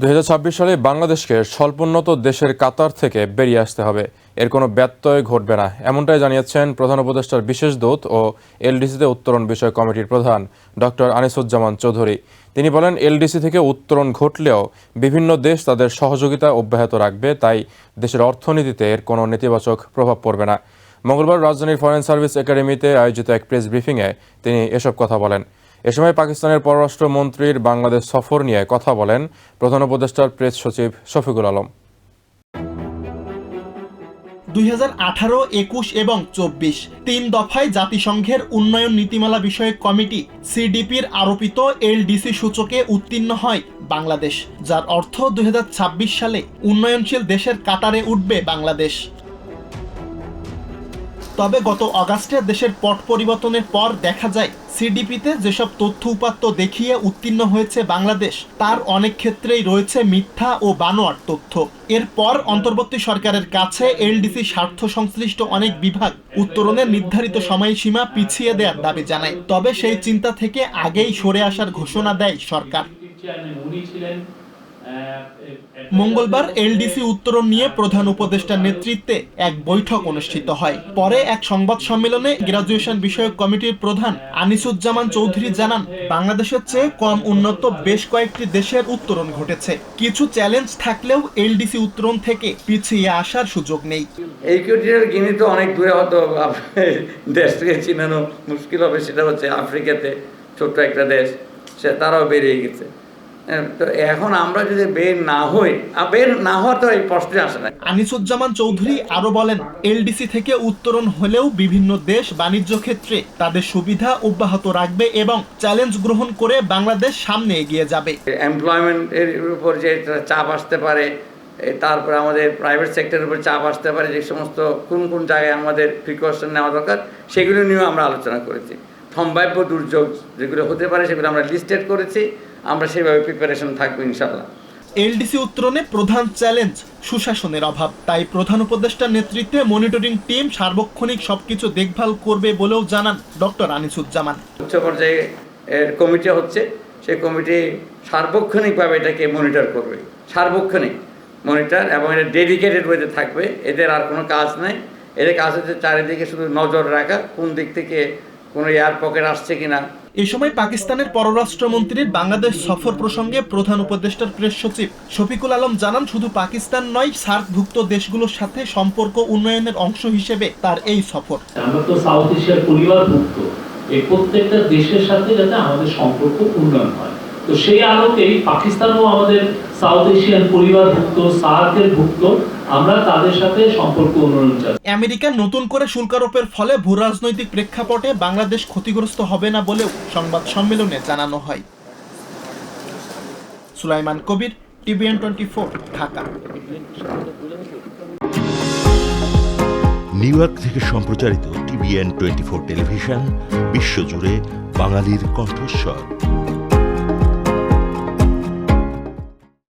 দুই হাজার ছাব্বিশ সালে বাংলাদেশকে স্বল্পোন্নত দেশের কাতার থেকে বেরিয়ে আসতে হবে। এর কোনো ব্যত্যয় ঘটবে না। এমনটাই জানিয়েছেন প্রধান উপদেষ্টার বিশেষ দূত ও এলডিসিতে উত্তরণ বিষয় কমিটির প্রধান ডক্টর আনিসুজ্জামান চৌধুরী। তিনি বলেন, এলডিসি থেকে উত্তরণ ঘটলেও বিভিন্ন দেশ তাদের সহযোগিতা অব্যাহত রাখবে, তাই দেশের অর্থনীতিতে এর কোনো নেতিবাচক প্রভাব পড়বে না। মঙ্গলবার রাজধানীর ফরেন সার্ভিস একাডেমিতে আয়োজিত এক প্রেস ব্রিফিংয়ে তিনি এসব কথা বলেন। এ সময় পাকিস্তানের পররাষ্ট্রমন্ত্রীর বাংলাদেশ সফর নিয়ে কথা বলেন প্রধান উপদেষ্টার প্রেস সচিব শফিকুল আলম। দুই হাজার আঠারো, একুশ এবং চব্বিশ তিন দফায় জাতিসংঘের উন্নয়ন নীতিমালা বিষয়ক কমিটি সিডিপির আরোপিত এলডিসি সূচকে উত্তীর্ণ হয় বাংলাদেশ, যার অর্থ দুই হাজার ছাব্বিশ সালে উন্নয়নশীল দেশের কাতারে উঠবে বাংলাদেশ। তবে গত অগাস্টে দেশের পট পরিবর্তনের পর দেখা যায়, সিডিপিতে যেসব তথ্য উপাত্ত দেখিয়ে উত্তীর্ণ হয়েছে বাংলাদেশ, তার অনেক ক্ষেত্রেই রয়েছে মিথ্যা ও বানোয়ার তথ্য। এরপর অন্তর্বর্তী সরকারের কাছে এলডিসি স্বার্থ সংশ্লিষ্ট অনেক বিভাগ উত্তরণের নির্ধারিত সময়সীমা পিছিয়ে দেওয়ার দাবি জানায়। তবে সেই চিন্তা থেকে আগেই সরে আসার ঘোষণা দেয় সরকার। মঙ্গলবার এলডিসি উত্তরণ নিয়ে প্রধান উপদেষ্টার নেতৃত্বে এক বৈঠক অনুষ্ঠিত হয়। পরে এক সংবাদ সম্মেলনে গ্রাজুয়েশন বিষয়ক কমিটির প্রধান আনিসুজ্জামান চৌধুরী জানান, বাংলাদেশের চেয়ে কম উন্নত বেশ কয়েকটি দেশের উত্তরণ ঘটেছে। কিছু চ্যালেঞ্জ থাকলেও এলডিসি উত্তরণ থেকে পিছিয়ে আসার সুযোগ নেই। এই তো অনেক দূরে হয়তো দেশ থেকে চিনানো মুশকিল হবে, সেটা হচ্ছে আফ্রিকাতে ছোট্ট একটা দেশ, সে তারাও বেরিয়ে গেছে। তো এখন আমরা যদি বের না হই বের না হওয়া তো এই প্রশ্নে আসে না। আনিসুজ্জামান চৌধুরী আরও বলেন এলডিসি থেকে উত্তরণ হলেও বিভিন্ন দেশ বাণিজ্য ক্ষেত্রে তাদের সুবিধা অব্যাহত রাখবে এবং চ্যালেঞ্জ গ্রহণ করে বাংলাদেশ সামনে এগিয়ে যাবে। এমপ্লয়মেন্টের উপর যে চাপ আসতে পারে তারপরে আমাদের প্রাইভেট সেক্টরের উপর চাপ আসতে পারে যে সমস্ত কোন কোন জায়গায় আমাদের প্রিকশন নেওয়া দরকার সেগুলো নিয়েও আমরা আলোচনা করেছি। সম্ভাব্য দুর্যোগ যেগুলো হতে পারে সেগুলো আমরা লিস্টেড করেছি আমরা সেভাবে প্রিপারেশন থাকব ইনশাল্লাহ এলডিসি উত্তরণে প্রধান চ্যালেঞ্জ সুশাসনের অভাব। তাই প্রধান উপদেষ্টার নেতৃত্বে মনিটরিং টিম সার্বক্ষণিক সবকিছু দেখভাল করবে বলেও জানান ডক্টর আনিসুজ্জামান। উচ্চ পর্যায়ে এর কমিটি হচ্ছে সেই কমিটি সার্বক্ষণিকভাবে এটাকে মনিটর করবে। সার্বক্ষণিক মনিটর এবং এটা ডেডিকেটেড ওয়েতে থাকবে। এদের আর কোনো কাজ নেই। এদের কাজ হচ্ছে চারিদিকে শুধু নজর রাখা কোন দিক থেকে কোনো এয়ার পকেট আসছে কিনা? এ সময় পাকিস্তানের পররাষ্ট্রমন্ত্রীর বাংলাদেশ সফর প্রসঙ্গে প্রধান উপদেষ্টার প্রেস সচিব শফিকুল আলম জানান শুধু পাকিস্তান নয় সার্কভুক্ত দেশগুলোর সাথে সম্পর্ক উন্নয়নের অংশ হিসেবে তার এই সফর। আমরা তো সাউথ এশিয়ার পরিবারভুক্ত। এই প্রত্যেকটা দেশের সাথে যাতে আমাদের সম্পর্ক উন্নয়ন হয়। তো সেই আলোকেই পাকিস্তানও আমাদের সাউথ এশিয়ান পরিবারভুক্ত সার্কের ভুক্ত আমরা তাদের সাথে সম্পর্ক উন্নয়ন চাই। আমেরিকার নতুন করে শুল্ক আরোপের ফলে ভূরাজনৈতিক প্রেক্ষাপটে বাংলাদেশ ক্ষতিগ্রস্ত হবে না বলেও সংবাদ সম্মেলনে জানানো হয়। Sulaiman Kabir TVN twenty four Dhaka. New York থেকে সম্প্রচারিত টিভিএন টোয়েন্টি ফোর টেলিভিশন বিশ্বজুড়ে বাঙালির কণ্ঠস্বর।